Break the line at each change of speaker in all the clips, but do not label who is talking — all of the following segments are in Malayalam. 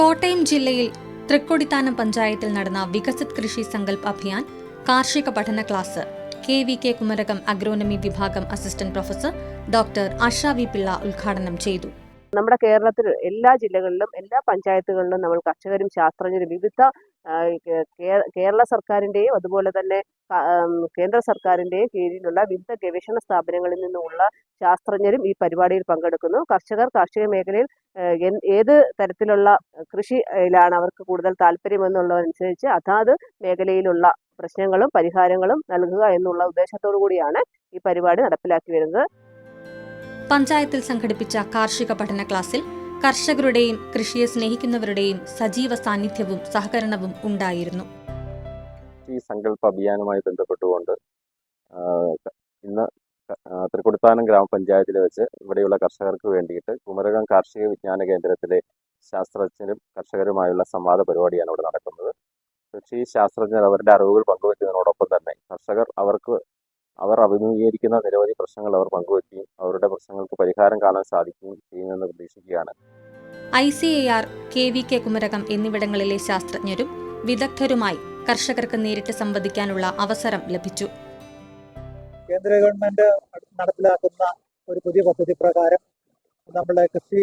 കോട്ടയം ജില്ലയിൽ തൃക്കൊടിത്താനം പഞ്ചായത്തിൽ നടന്ന വികസിത് കൃഷി സങ്കല്പ് അഭിയാൻ കാർഷിക പഠന class. K V K Kumarakom agronomy വിഭാഗം assistant professor doctor Asha V Pillai ഉദ്ഘാടനം ചെയ്തു.
നമ്മുടെ കേരളത്തിൽ എല്ലാ ജില്ലകളിലും എല്ലാ പഞ്ചായത്തുകളിലും നമ്മൾ കർഷകരും ശാസ്ത്രജ്ഞരും വിവിധ കേരള സർക്കാരിന്റെയും അതുപോലെ തന്നെ കേന്ദ്ര സർക്കാരിന്റെയും കീഴിലുള്ള വിവിധ ഗവേഷണ സ്ഥാപനങ്ങളിൽ നിന്നുമുള്ള ശാസ്ത്രജ്ഞരും ഈ പരിപാടിയിൽ പങ്കെടുക്കുന്നു. കർഷകർ കാർഷിക മേഖലയിൽ ഏത് തരത്തിലുള്ള കൃഷിയിലാണ് അവർക്ക് കൂടുതൽ താല്പര്യമെന്നുള്ളതനുസരിച്ച് അതാത് മേഖലയിലുള്ള പ്രശ്നങ്ങളും പരിഹാരങ്ങളും നൽകുക എന്നുള്ള ഉദ്ദേശത്തോടു കൂടിയാണ് ഈ പരിപാടി നടപ്പിലാക്കി വരുന്നത്.
പഞ്ചായത്തിൽ സംഘടിപ്പിച്ച കാർഷിക പഠന ക്ലാസ്സിൽ കർഷകരുടെയും കൃഷിയെ സ്നേഹിക്കുന്നവരുടെയും സജീവ സാന്നിധ്യവും സഹകരണവും ഉണ്ടായിരുന്നു.
ഈ സങ്കല്പ അഭിയാനുമായി ബന്ധപ്പെട്ടുകൊണ്ട് ഇന്ന് തൃക്കൊടുത്താനം ഗ്രാമപഞ്ചായത്തിൽ വെച്ച് ഇവിടെയുള്ള കർഷകർക്ക് വേണ്ടിയിട്ട് കുമരകം കാർഷിക വിജ്ഞാന കേന്ദ്രത്തിലെ ശാസ്ത്രജ്ഞരും കർഷകരുമായുള്ള സംവാദ പരിപാടിയാണ് ഇവിടെ നടക്കുന്നത്. കൃഷി ശാസ്ത്രജ്ഞർ അവരുടെ അറിവുകൾ പങ്കുവയ്ക്കുന്നതിനോടൊപ്പം തന്നെ കർഷകർ അവർക്ക് അവർ അഭിമുഖീകരിക്കുന്ന നിരവധി പ്രശ്നങ്ങൾ അവർ പങ്കുവയ്ക്കുകയും അവരുടെ പ്രശ്നങ്ങൾക്ക് പരിഹാരം കാണാൻ സാധിക്കുകയും ചെയ്യുമെന്ന് പ്രതീക്ഷിക്കുകയാണ്.
I C A R K V K Kumarakom എന്നിവിടങ്ങളിലെ ശാസ്ത്രജ്ഞരും വിദഗ്ധരുമായി കർഷകർക്ക് നേരിട്ട് സംവദിക്കാനുള്ള അവസരം ലഭിച്ചു.
കേന്ദ്ര ഗവൺമെന്റ് നടപ്പിലാക്കുന്ന ഒരു പുതിയ പദ്ധതി പ്രകാരം നമ്മുടെ കൃഷി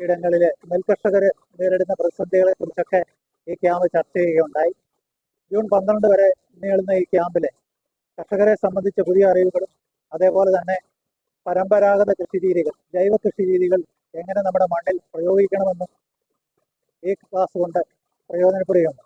ഇടങ്ങളിലെ നെൽകർഷകർ നേരിടുന്ന പ്രതിസന്ധികളെ കുറിച്ചൊക്കെ ഈ ക്യാമ്പ് ചർച്ച ചെയ്യുകയുണ്ടായി. ജൂൺ പന്ത്രണ്ട് വരെ നീളുന്ന ഈ ക്യാമ്പിലെ കർഷകരെ സംബന്ധിച്ച പുതിയ അറിവുകളും അതേപോലെ തന്നെ പരമ്പരാഗത കൃഷി രീതികൾ ജൈവ കൃഷി രീതികൾ എങ്ങനെ നമ്മുടെ മണ്ണിൽ പ്രയോഗിക്കണമെന്നും ഈ ക്ലാസ് കൊണ്ട് പ്രയോജനപ്പെടുകയുണ്ട്